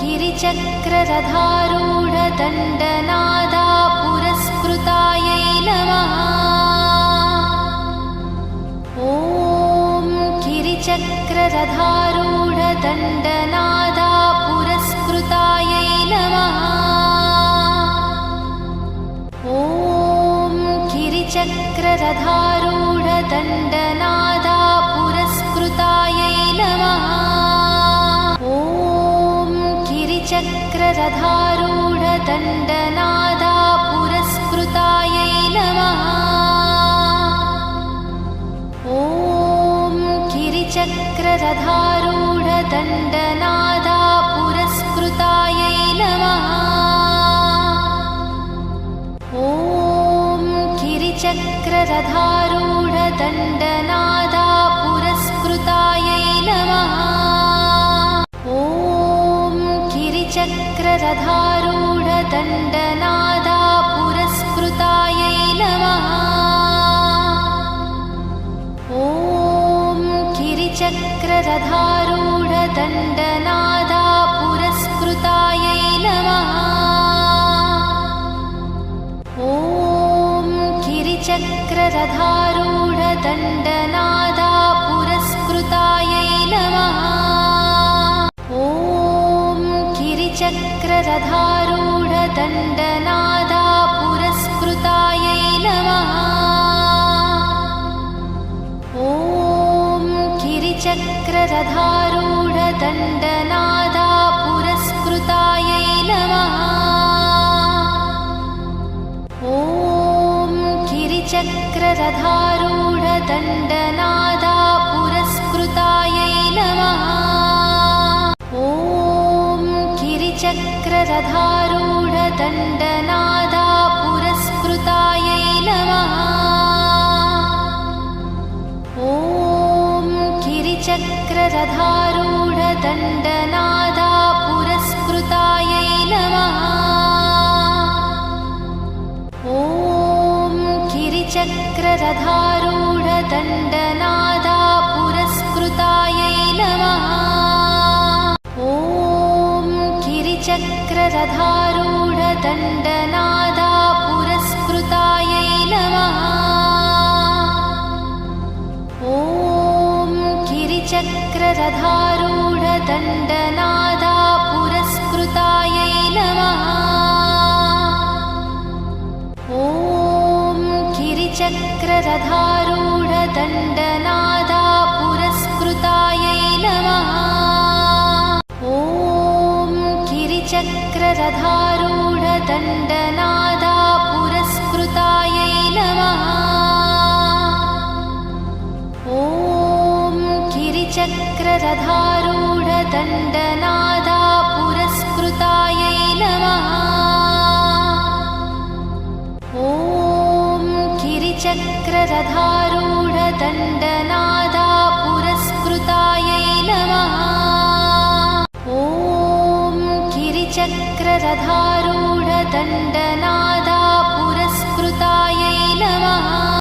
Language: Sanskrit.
गिरिचक्ररथारूढदण्डनादा पुरस्कृतायै नमः। ॐ गिरिचक्ररथारूढदण्डनादा पुरस्कृतायै नमः। ॐ गिरिचक्ररथारूढदण्डनादा गिरिचक्ररथारूढदण्डनादा पुरस्कृतायै नमः। ॐ गिरिचक्ररथारूढदण्डनादा पुरस्कृतायै नमः गिरिचक्ररथारूढदण्डनादा पुरस्कृतायै नमः। ॐ गिरिचक्ररथारूढदण्डनादा पुरस्कृतायै नमः। ॐ गिरिचक्ररथारूढदण्डनादा पुरस्कृतायै नमः गिरिचक्ररथारूढदण्डनादा पुरस्कृतायै नमः। ॐ गिरिचक्ररथारूढदण्डनादा पुरस्कृतायै नमः। ॐ गिरिचक्ररथारूढदण्डनादा गिरिचक्ररथारूढदण्डनादा पुरस्कृतायै नमः। ॐ गिरिचक्ररथारूढदण्डनादा पुरस्कृतायै नमः। ॐ गिरिचक्ररथारूढदण्डनादा पुरस्कृतायै नमः। ॐ गिरिचक्ररथारूढदण्डनादा पुरस्कृतायै नमः। ॐ गिरिचक्ररथारूढदण्डनादा पुरस्कृतायै नमः। ॐ गिरिचक्ररथारूढदण्डनादा पुरस्कृतायै गिरिचक्ररथारूढदण्डनादा पुरस्कृतायै नमः। ॐ गिरिचक्ररथारूढदण्डनादा पुरस्कृतायै नमः। ॐ गिरिचक्ररथारूढदण्डनादा चक्ररधारूढदण्डनादा पुरस्कृतायै नमः।